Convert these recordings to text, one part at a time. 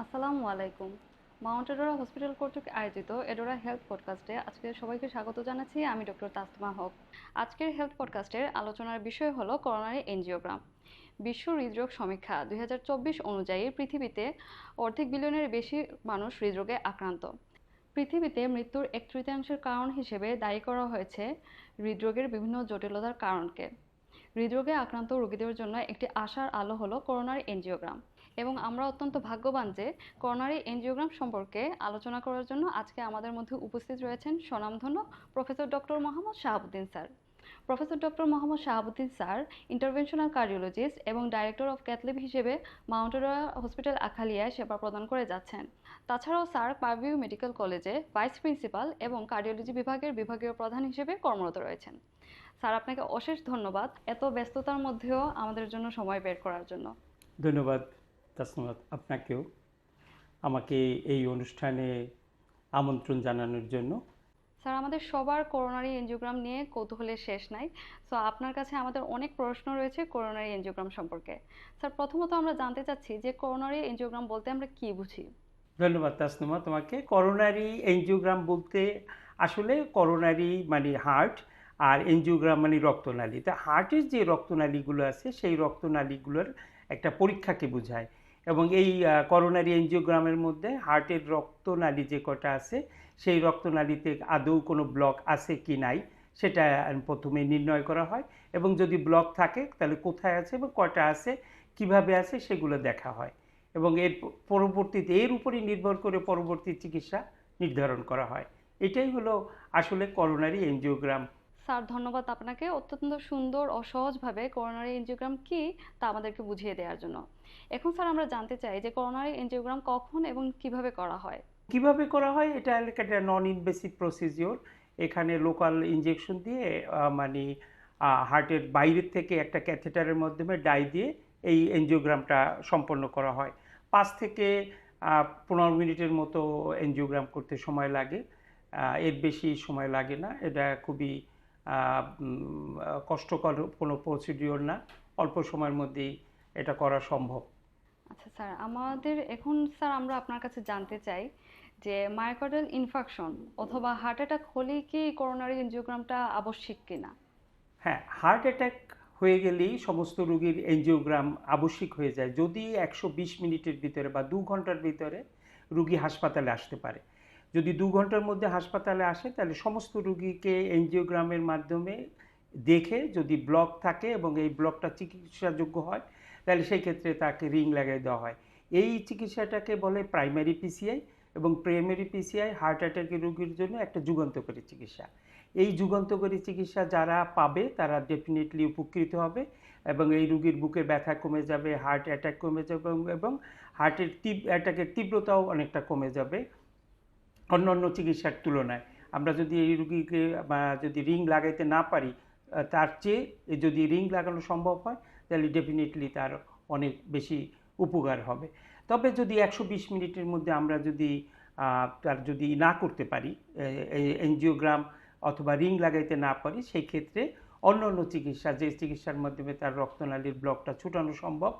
আসসালামু আলাইকুম। Mount Adora hospital কর্তৃক আয়োজিত এডোরা হেলথ পডকাস্টে আজকে সবাইকে স্বাগত জানাচ্ছি আমি ডক্টর তাসমা হক। আজকের হেলথ পডকাস্টের আলোচনার বিষয় হলো করোনারি এনজিওগ্রাম। বিশ্ব হৃদরোগ সমীক্ষা দুই হাজার চব্বিশ অনুযায়ী পৃথিবীতে অর্ধেক বিলিয়নের বেশি মানুষ হৃদরোগে আক্রান্ত। পৃথিবীতে মৃত্যুর এক তৃতীয়াংশের কারণ হিসেবে দায়ী করা হয়েছে হৃদরোগের বিভিন্ন জটিলতার কারণকে। হৃদরোগে আক্রান্ত রোগীদের জন্য একটি আশার আলো হলো করোনার এনজিওগ্রাম। এবং আমরা অত্যন্ত ভাগ্যবান যে করোনারি এনজিওগ্রাম সম্পর্কে আলোচনা করার জন্য আজকে আমাদের মধ্যে উপস্থিত রয়েছেন স্বনামধন্য professor doctor Mohammad Shahabuddin sir. Professor doctor Mohammad Shahabuddin sir interventional cardiologist এবং ডাইরেক্টর অফ ক্যাথলিব হিসেবে মাউন্টেডোরা হসপিটাল আখালিয়ায় সেবা প্রদান করে যাচ্ছেন। তাছাড়াও স্যার পারভিউ মেডিকেল কলেজে ভাইস প্রিন্সিপাল এবং কার্ডিওলজি বিভাগের বিভাগীয় প্রধান হিসেবে কর্মরত রয়েছেন। স্যার, আপনাকে অশেষ ধন্যবাদ এত ব্যস্ততার মধ্যেও আমাদের জন্য সময় বের করার জন্য। ধন্যবাদ। তাসমাত আপনাকেও আমাকে এই অনুষ্ঠানে আমন্ত্রণ জানানোর জন্য। স্যার আমাদের সবার করোনারি এনজিওগ্রাম নিয়ে কৌতূহলের শেষ নাই। সো আপনার কাছে আমাদের অনেক প্রশ্ন রয়েছে করোনারি এনজিওগ্রাম সম্পর্কে। স্যার প্রথমত আমরা জানতে চাচ্ছি যে করোনারি এনজিওগ্রাম বলতে আমরা কি বুঝি? ধন্যবাদ তাসনুমা তোমাকে। করোনারি এনজিওগ্রাম বলতে আসলে করোনারি মানে হার্ট আর এনজিওগ্রাম মানে রক্তনালী। তা হার্টের যে রক্তনালীগুলো আছে সেই রক্তনালীগুলোর একটা পরীক্ষাকে বোঝায়। এবং এই করোনারি এনজিওগ্রামের মধ্যে হার্টের রক্তনালী যে কটা আছে, সেই রক্তনালীতে আদৌ কোনো ব্লক আছে কি নাই, সেটা প্রথমে নির্ণয় করা হয়। এবং যদি ব্লক থাকে, তাহলে কোথায় আছে এবং কটা আছে, কীভাবে আছে, সেগুলো দেখা হয়। এবং এর পরবর্তীতে, এর উপরই নির্ভর করে পরবর্তী চিকিৎসা নির্ধারণ করা হয়। এটাই হলো আসলে করোনারি এনজিওগ্রাম স্যার, ধন্যবাদ আপনাকে। অত্যন্ত সুন্দর ও সহজভাবে করোনারি এনজিওগ্রাম কি তা আমাদেরকে বুঝিয়ে দেওয়ার জন্য। এখন স্যার, আমরা জানতে চাই যে করোনারি এনজিওগ্রাম কখন এবং কীভাবে করা হয়? কীভাবে করা হয়? এটা একটা নন ইনভেসিভ প্রসিজিওর এখানে লোকাল ইনজেকশন দিয়ে মানে হার্টের বাইরের থেকে একটা ক্যাথেটারের মাধ্যমে ডাই দিয়ে এই এনজিওগ্রামটা সম্পন্ন করা হয়। পাঁচ থেকে পনেরো মিনিটের মতো এনজিওগ্রাম করতে সময় লাগে। এর বেশি সময় লাগে না। এটা খুবই কষ্টকর কোনো প্রসিডিওর না। অল্প সময়ের মধ্যেই এটা করা সম্ভব। আচ্ছা স্যার আমাদের এখন স্যার আমরা আপনার কাছে জানতে চাই যে মায়োকার্ডাল ইনফাকশন অথবা হার্ট অ্যাটাক হলেই কি করোনারি এনজিওগ্রামটা আবশ্যিক কিনা? হ্যাঁ হার্ট অ্যাটাক হয়ে গেলেই সমস্ত রোগীর এনজিওগ্রাম আবশ্যিক হয়ে যায়। যদি একশো বিশ মিনিটের ভিতরে বা দু ঘণ্টার ভিতরে রুগী হাসপাতালে আসতে পারে। যদি দু ঘণ্টার মধ্যে হাসপাতালে আসে, তাহলে সমস্ত রুগীকে এনজিওগ্রামের মাধ্যমে দেখে যদি ব্লক থাকে এবং এই ব্লকটা চিকিৎসাযোগ্য হয়, তাহলে সেই ক্ষেত্রে তাকে রিং লাগাই দেওয়া হয়। এই চিকিৎসাটাকে বলে প্রাইমারি পিসিআই এবং প্রাইমারি পিসিআই হার্ট অ্যাটাকের রোগীর জন্য একটা যুগান্তকারী চিকিৎসা। এই যুগান্তকারী চিকিৎসা যারা পাবে, তারা ডেফিনেটলি উপকৃত হবে এবং এই রুগীর বুকের ব্যথা কমে যাবে, হার্ট অ্যাটাক কমে যাবে এবং- এবং হার্টের তীব, অ্যাটাকের তীব্রতাও অনেকটা কমে যাবে। অন্য অন্য চিকিৎসার তুলনায়। আমরা যদি এই রুগীকে যদি রিং লাগাইতে না পারি তার চেয়ে যদি রিং লাগানো সম্ভব হয়, তাহলে ডেফিনেটলি তার অনেক বেশি উপকার হবে। তবে যদি একশো বিশ মিনিটের মধ্যে আমরা যদি তার যদি না করতে পারি এনজিওগ্রাম অথবা রিং লাগাইতে না পারি সেই ক্ষেত্রে অন্য অন্য চিকিৎসা, যে চিকিৎসার মাধ্যমে তার রক্তনালীর ব্লকটা ছুটানো সম্ভব,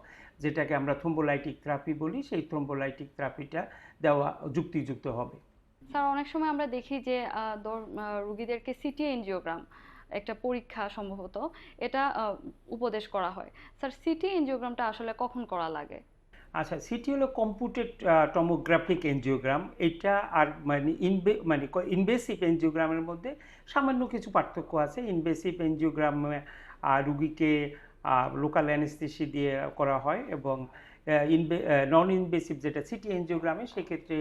যেটাকে আমরা থ্রোম্বোলাইটিক থেরাপি বলি, সেই থ্রোম্বোলাইটিক থেরাপিটা দেওয়া যুক্তিযুক্ত হবে। স্যার, অনেক সময় আমরা দেখি যে রুগীদেরকে সিটি এনজিওগ্রাম একটা পরীক্ষা সম্ভবত এটা উপদেশ করা হয়। স্যার, সিটি এনজিওগ্রামটা আসলে কখন করা লাগে? আচ্ছা সিটি হলো কম্পিউটেড টমোগ্রাফিক এনজিওগ্রাম। এটা আর মানে ইনবে মানে ইনভেসিভ এনজিওগ্রামের মধ্যে সামান্য কিছু পার্থক্য আছে। ইনভেসিভ এনজিওগ্রাম রুগীকে লোকাল অ্যানেস্থেসি দিয়ে করা হয় এবং ইনভে নন ইনভেসিভ যেটা সিটি এনজিওগ্রামে, সেক্ষেত্রে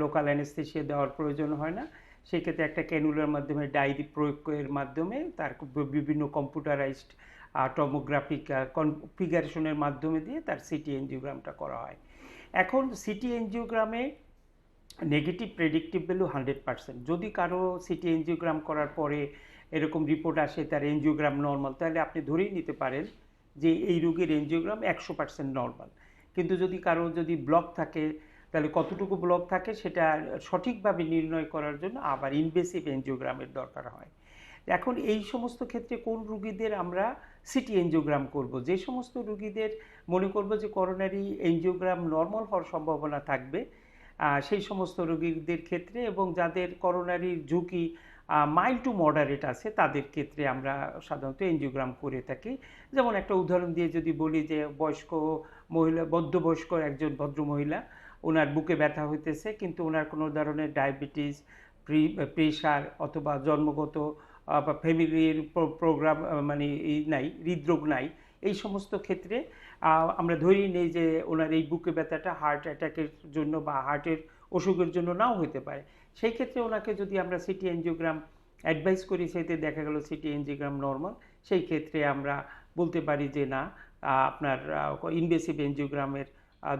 লোকাল অ্যানেস্থেসিয়া দেওয়ার প্রয়োজন হয় না। সেক্ষেত্রে একটা ক্যানুলার মাধ্যমে ডায়েরি প্রয়োগের মাধ্যমে তার বিভিন্ন কম্পিউটারাইজড টমোগ্রাফিক কনফিগারেশনের মাধ্যমে দিয়ে তার সিটি এনজিওগ্রামটা করা হয়। এখন CT এনজিওগ্রামে negative predictive value hundred percent যদি কারও সিটি এনজিওগ্রাম করার পরে এরকম রিপোর্ট আসে তার এনজিওগ্রাম নর্মাল তাহলে আপনি ধরেই নিতে পারেন যে এই রোগীর এনজিওগ্রাম একশো পার্সেন্ট নর্মাল কিন্তু যদি কারও যদি ব্লক থাকে তাহলে কতটুকু ব্লক থাকে সেটা সঠিকভাবে নির্ণয় করার জন্য আবার ইনভেসিভ এনজিওগ্রামের দরকার হয়। এখন এই সমস্ত ক্ষেত্রে কোন রুগীদের আমরা সিটি এনজিওগ্রাম করব? যে সমস্ত রুগীদের মনে করব যে করোনারি এনজিওগ্রাম নর্মাল হওয়ার সম্ভাবনা থাকবে সেই সমস্ত রোগীদের ক্ষেত্রে এবং যাদের করোনারির ঝুঁকি মাইল্ড টু মডারেট আছে, তাদের ক্ষেত্রে আমরা সাধারণত এনজিওগ্রাম করে থাকি। যেমন একটা উদাহরণ দিয়ে যদি বলি যে বয়স্ক মহিলা বদ্ধবয়স্ক একজন ভদ্র মহিলা ওনার বুকে ব্যথা হইতেছে, কিন্তু ওনার কোনো ধরনের ডায়াবেটিস প্রেশার অথবা জন্মগত বা ফ্যামিলির প্রোগ্রাম মানে এই নাই, হৃদরোগ নাই, এই সমস্ত ক্ষেত্রে আমরা ধরি নেই যে ওনার এই বুকে ব্যথাটা হার্ট অ্যাটাকের জন্য বা হার্টের অসুখের জন্য নাও হতে পারে। সেই ক্ষেত্রে ওনাকে যদি আমরা সিটি এনজিওগ্রাম অ্যাডভাইস করি সেতে দেখা গেল সিটি এনজিওগ্রাম নর্মাল সেই ক্ষেত্রে আমরা বলতে পারি যে না আপনার ইনভেসিভ এনজিওগ্রামের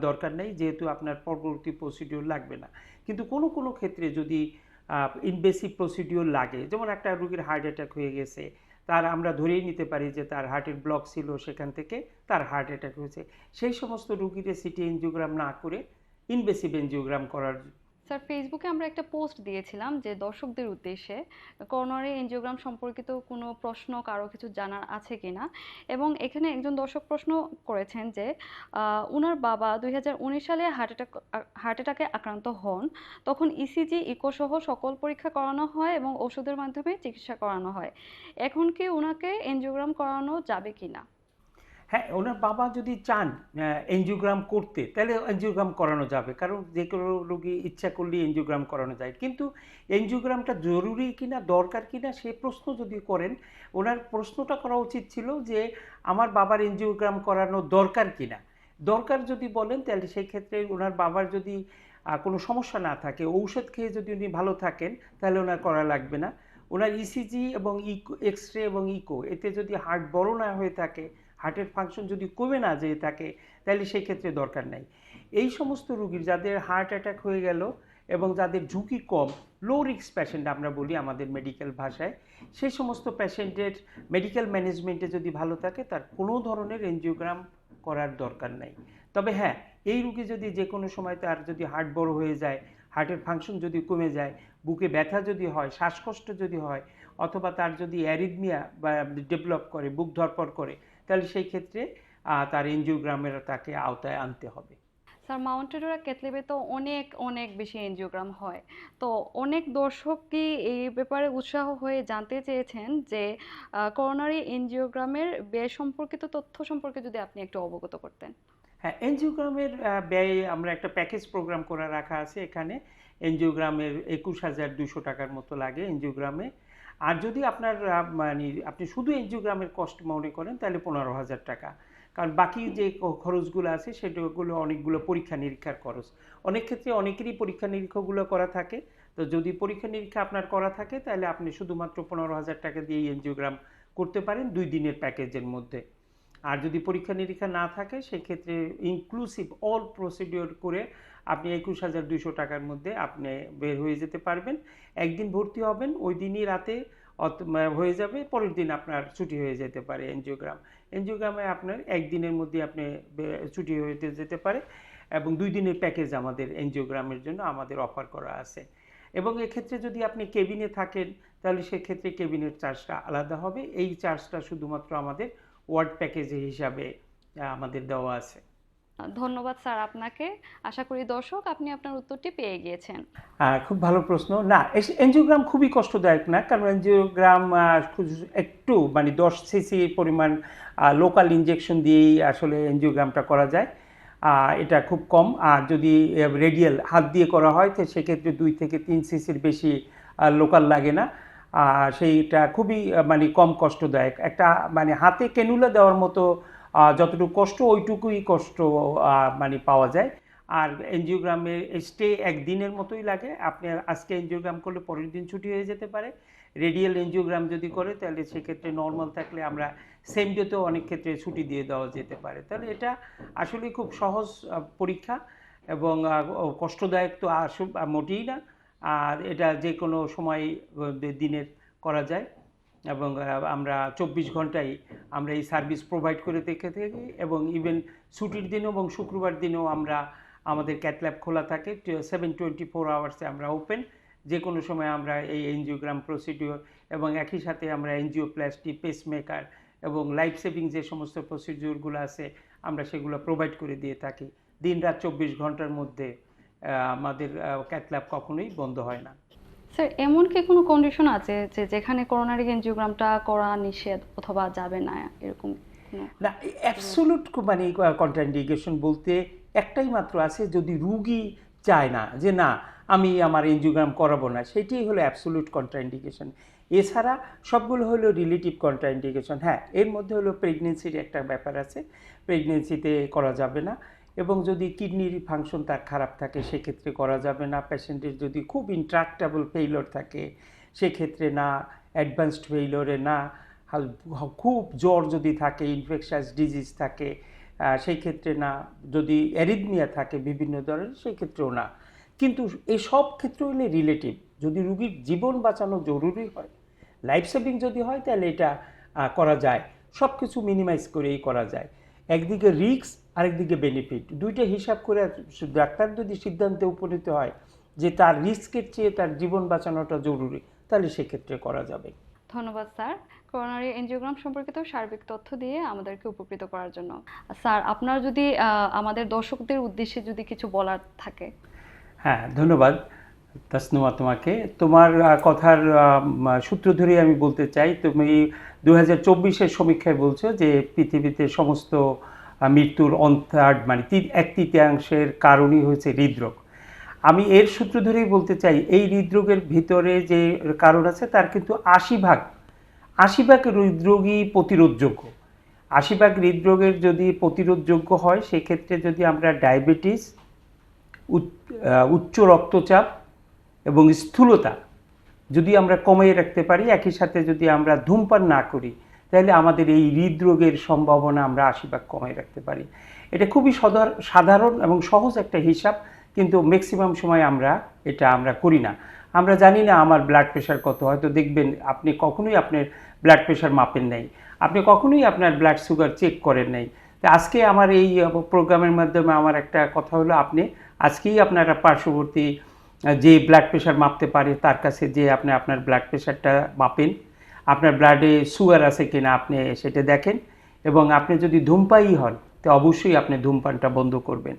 দরকার নেই, যেহেতু আপনার পরবর্তী প্রসিডিওর লাগবে না। কিন্তু কোনো কোনো ক্ষেত্রে যদি ইনভেসিভ প্রসিডিওর লাগে, যেমন একটা রুগীর হার্ট অ্যাটাক হয়ে গেছে, তার আমরা ধরেই নিতে পারি যে তার হার্টের ব্লক ছিল সেখান থেকে তার হার্ট অ্যাটাক হয়েছে। সেই সমস্ত রুগীদের সিটি এনজিওগ্রাম না করে ইনভেসিভ এনজিওগ্রাম করার স্যার ফেসবুকে আমরা একটা পোস্ট দিয়েছিলাম যে দর্শকদের উদ্দেশ্যে করোনারি এনজিওগ্রাম সম্পর্কিত কোনো প্রশ্ন, কারও কিছু জানার আছে কিনা? এবং এখানে একজন দর্শক প্রশ্ন করেছেন যে উনার বাবা দুই হাজার উনিশ সালে হার্ট অ্যাটাক হার্ট অ্যাটাকে আক্রান্ত হন। তখন E ইসিজি ইকো সহ সকল পরীক্ষা করানো হয় এবং ওষুধের মাধ্যমে চিকিৎসা করানো হয়। এখন কি ওনাকে এনজিওগ্রাম করানো যাবে কিনা? হ্যাঁ ওনার বাবা যদি চান এনজিওগ্রাম করতে, তাহলে এনজিওগ্রাম করানো যাবে। কারণ যে কোনো রোগী ইচ্ছা করলে এনজিওগ্রাম করানো যায়। কিন্তু এনজিওগ্রামটা জরুরি কিনা, দরকার কিনা, সে প্রশ্ন যদি করেন, ওনার প্রশ্নটা করা উচিত ছিল যে, আমার বাবার এনজিওগ্রাম করানো দরকার কিনা? দরকার যদি বলেন, তাহলে সেই ক্ষেত্রে ওনার বাবার যদি কোনো সমস্যা না থাকে, ঔষধ খেয়ে যদি উনি ভালো থাকেন, তাহলে ওনার করা লাগবে না। ওনার ইসিজি এবং ইকো এক্স রে এবং ইকো এতে যদি হার্ট বড় না হয়ে থাকে হার্টের ফাংশন যদি কমে না যেয়ে থাকে, তাহলে সেই ক্ষেত্রে দরকার নাই। এই সমস্ত রুগীর, যাদের হার্ট অ্যাটাক হয়ে গেল এবং যাদের ঝুঁকি কম লো রিক্স প্যাশেন্ট আমরা বলি আমাদের মেডিকেল ভাষায় সেই সমস্ত প্যাশেন্টের মেডিকেল ম্যানেজমেন্টে যদি ভালো থাকে, তার কোনো ধরনের এনজিওগ্রাম করার দরকার নাই। তবে হ্যাঁ এই রুগী যদি যে কোনো সময় তার যদি হার্ট বড় হয়ে যায়, হার্টের ফাংশন যদি কমে যায়, বুকে ব্যথা যদি হয়, শ্বাসকষ্ট যদি হয়, অথবা তার যদি অ্যারিদমিয়া বা ডেভেলপ করে, বুক ধরপড় করে তাহলে সেই ক্ষেত্রে তার এনজিওগ্রামের তাকে আওতায় আনতে হবে। স্যার মাউন্টেডোরা কেতলিবে তো অনেক অনেক বেশি এনজিওগ্রাম হয়। তো অনেক দর্শক কি এই ব্যাপারে উৎসাহ হয়ে জানতে চেয়েছেন যে করোনারি এনজিওগ্রামের ব্যয় সম্পর্কিত তথ্য সম্পর্কে যদি আপনি একটু অবগত করতেন? হ্যাঁ এনজিওগ্রামের ব্যয় আমরা একটা প্যাকেজ প্রোগ্রাম করে রাখা আছে। এখানে এনজিওগ্রামের একুশ হাজার দুশো টাকার মতো লাগে এনজিওগ্রামে আর যদি আপনার মানে আপনি শুধু এনজিওগ্রামের কস্ট মনে করেন, তাহলে পনেরো হাজার টাকা। কারণ বাকি যে খরচগুলো আছে, সেগুলো অনেকগুলো পরীক্ষা নিরীক্ষার খরচ। অনেক ক্ষেত্রে অনেকেরই পরীক্ষা নিরীক্ষাগুলো করা থাকে। তো যদি পরীক্ষা নিরীক্ষা আপনার করা থাকে, তাহলে আপনি শুধুমাত্র পনেরো হাজার টাকা দিয়ে এনজিওগ্রাম করতে পারেন দুই দিনের প্যাকেজের মধ্যে। আর যদি পরীক্ষা নিরীক্ষা না থাকে, সেক্ষেত্রে ইনক্লুসিভ অল প্রসিডিওর করে আপনি একুশ হাজার দুশো টাকার মধ্যে আপনি বের হয়ে যেতে পারবেন। একদিন ভর্তি হবেন, ওই দিনই রাতে হয়ে যাবে, পরের দিন আপনার ছুটি হয়ে যেতে পারে এনজিওগ্রাম। এনজিওগ্রামে আপনার একদিনের মধ্যে আপনি ছুটি হয়ে যেতে- যেতে পারে এবং দুই দিনের প্যাকেজ আমাদের এনজিওগ্রামের জন্য আমাদের অফার করা আছে। এবং এক্ষেত্রে যদি আপনি কেবিনে থাকেন, তাহলে সেক্ষেত্রে কেবিনের চার্জটা আলাদা হবে। এই চার্জটা শুধুমাত্র আমাদের ওয়ার্ড প্যাকেজ হিসাবে আমাদের দেওয়া আছে। ধন্যবাদ স্যার আপনাকে। আশা করি দর্শক আপনি আপনার উত্তরটি পেয়ে গিয়েছেন। আহ, খুব ভালো প্রশ্ন। না এনজিওগ্রাম খুবই কষ্টদায়ক না? কারণ এনজিওগ্রাম একটু মানে দশ সিসি পরিমাণ লোকাল ইনজেকশন দিয়েই আসলে এনজিওগ্রামটা করা যায়। এটা খুব কম। আর যদি রেডিয়াল হাত দিয়ে করা হয় তো সেক্ষেত্রে দুই থেকে তিন সিসির বেশি লোকাল লাগে না। সেইটা খুবই মানে কম কষ্টদায়ক। একটা মানে হাতে কেনুলা দেওয়ার মতো যতটুকু কষ্ট, ওইটুকুই কষ্ট মানে পাওয়া যায়। আর এনজিওগ্রামে স্টে একদিনের মতোই লাগে। আপনি আজকে এনজিওগ্রাম করলে পরের দিন ছুটি হয়ে যেতে পারে। রেডিয়াল এনজিওগ্রাম যদি করে, তাহলে সেক্ষেত্রে নর্মাল থাকলে আমরা সেম ডেতেও অনেক ক্ষেত্রে ছুটি দিয়ে দেওয়া যেতে পারে। তাহলে এটা আসলে খুব সহজ পরীক্ষা এবং কষ্টদায়ক তো আসল মোটেই না। আর এটা যে কোনো সময় দিনের করা যায়। এবং আমরা চব্বিশ ঘন্টায় আমরা এই সার্ভিস প্রোভাইড করে দেখে থাকি এবং ইভেন ছুটির দিনও এবং শুক্রবার দিনেও আমরা, আমাদের ক্যাথল্যাব খোলা থাকে। সেভেন টোয়েন্টি ফোর আওয়ার্সে আমরা ওপেন যে কোনো সময় আমরা এই এনজিওগ্রাম প্রসিডিওর এবং একই সাথে আমরা এনজিওপ্লাস্টি পেসমেকার এবং লাইফ সেভিং যে সমস্ত প্রসিডিওরগুলো আছে, আমরা সেগুলো প্রোভাইড করে দিয়ে থাকি। দিন রাত চব্বিশ ঘণ্টার মধ্যে আমাদের ক্যাথল্যাব কখনোই বন্ধ হয় না। স্যার এমন কি কোনো কন্ডিশন আছে যে যেখানে করোনারি এনজিওগ্রামটা করা নিষেধ অথবা যাবে না এরকম না অ্যাবসোলুট মানে কন্ট্রাইন্ডিকেশন বলতে একটাই মাত্র আছে, যদি রুগী চায় না, যে না, আমি আমার এনজিওগ্রাম করাবো না সেটাই হলো অ্যাবসোলুট কন্ট্রাইন্ডিকেশন এছাড়া সবগুলো হলো রিলেটিভ কন্ট্রাইন্ডিকেশন হ্যাঁ এর মধ্যে হলো প্রেগনেন্সির একটা ব্যাপার আছে প্রেগনেন্সিতে করা যাবে না। এবং যদি কিডনির ফাংশন তার খারাপ থাকে, সেক্ষেত্রে করা যাবে না। পেশেন্টের যদি খুব ইন্ট্রাক্টেবল ফেইলর থাকে, সেক্ষেত্রে না অ্যাডভান্সড ফেইলরে না খুব জ্বর যদি থাকে ইনফেকশাস ডিজিজ থাকে সেই ক্ষেত্রে না, যদি অ্যারিদমিয়া থাকে বিভিন্ন ধরনের সেই ক্ষেত্রেও না। কিন্তু এই সব ক্ষেত্রে হলে রিলেটিভ যদি রুগীর জীবন বাঁচানো জরুরি হয় লাইফ সেভিং যদি হয়, তাহলে এটা করা যায়। সব কিছু মিনিমাইজ করেই করা যায়। একদিকে রিস্ক আরেকদিকে বেনিফিট দুইটা হিসাব করে ডাক্তার যদি সিদ্ধান্তে উপনীত হয় যে তার রিস্কের চেয়ে তার জীবন বাঁচানোটা জরুরি তাহলে সেক্ষেত্রে করা যাবে। ধন্যবাদ স্যার। করোনারি এনজিওগ্রাম সম্পর্কিত সার্বিক তথ্য দিয়ে আমাদেরকে উপকৃত করার জন্য। স্যার আপনার যদি আমাদের দর্শকদের উদ্দেশ্যে যদি কিছু বলার থাকে। হ্যাঁ ধন্যবাদ। তাসনুমা তোমাকে তোমার কথার সূত্র ধরেই আমি বলতে চাই, তুমি দু হাজার সমীক্ষায় বলছো যে পৃথিবীতে সমস্ত মৃত্যুর অন থার্ড মানে এক তৃতীয়াংশের কারণই হয়েছে হৃদরোগ। আমি এর সূত্র ধরেই বলতে চাই, এই হৃদরোগের ভিতরে যে কারণ আছে তার কিন্তু আশি ভাগ আশি ভাগ হৃদরোগী প্রতিরোধযোগ্য। আশি ভাগ হৃদরোগের যদি প্রতিরোধযোগ্য হয়, সেক্ষেত্রে যদি আমরা ডায়াবেটিস উচ্চ রক্তচাপ এবং স্থূলতা যদি আমরা কমিয়ে রাখতে পারি, একই সাথে যদি আমরা ধূমপান না করি, তাহলে আমাদের এই হৃদরোগের সম্ভাবনা আমরা আশীর্বাদ কমিয়ে রাখতে পারি। এটা খুবই সাধারণ এবং সহজ একটা হিসাব, কিন্তু ম্যাক্সিমাম সময় আমরা এটা আমরা করি না। আমরা জানি না আমার ব্লাড প্রেশার কত, হয়তো দেখবেন আপনি কখনোই আপনার ব্লাড প্রেশার মাপেন নাই। আপনি কখনোই আপনার ব্লাড সুগার চেক করেন নাই। আজকে আমার এই প্রোগ্রামের মাধ্যমে আমার একটা কথা হলো, আপনি আজকেই আপনারা পার্শ্ববর্তী যে ব্লাড প্রেশার মাপতে পারে, তার কাছে যে আপনি আপনার ব্লাড প্রেশারটা মাপেন, আপনার ব্লাডে সুগার আছে কিনা আপনি সেটা দেখেন, এবং আপনি যদি ধূমপায়ী হন, তো অবশ্যই আপনি ধূমপানটা বন্ধ করবেন।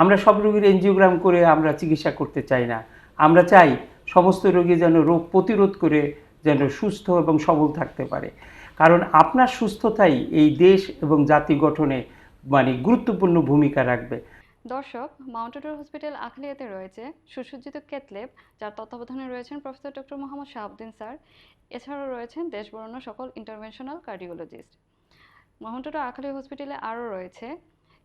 আমরা সব রোগীর এনজিওগ্রাম করে আমরা চিকিৎসা করতে চাই না। আমরা চাই সমস্ত রোগী যেন রোগ প্রতিরোধ করে যেন সুস্থ এবং সবল থাকতে পারে। কারণ আপনার সুস্থতাই এই দেশ এবং জাতি গঠনে মানে গুরুত্বপূর্ণ ভূমিকা রাখবে। দর্শক মাউন্টেডর হসপিটাল আখলিয়াতে রয়েছে সুসজ্জিত ক্যাথলেব যার তত্ত্বাবধানে রয়েছেন professor doctor Mohammad Shahabuddin sir. এছাড়াও রয়েছেন দেশবরণ্য সকল ইন্টারভেনশনাল কার্ডিওলজিস্ট। মাউন্টেডর আখলিয়া হসপিটালে আরও রয়েছে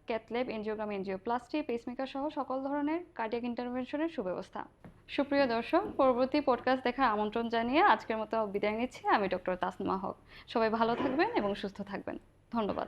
cath lab angiogram angio angioplasty pacemaker সহ সকল ধরনের কার্ডিয়াক ইন্টারভেনশনের সুব্যবস্থা। সুপ্রিয় দর্শক, পরবর্তী পডকাস্ট দেখার আমন্ত্রণ জানিয়ে আজকের মতো বিদায় নিচ্ছি। আমি ডক্টর তাসনুমা হক। সবাই ভালো থাকবেন এবং সুস্থ থাকবেন। ধন্যবাদ।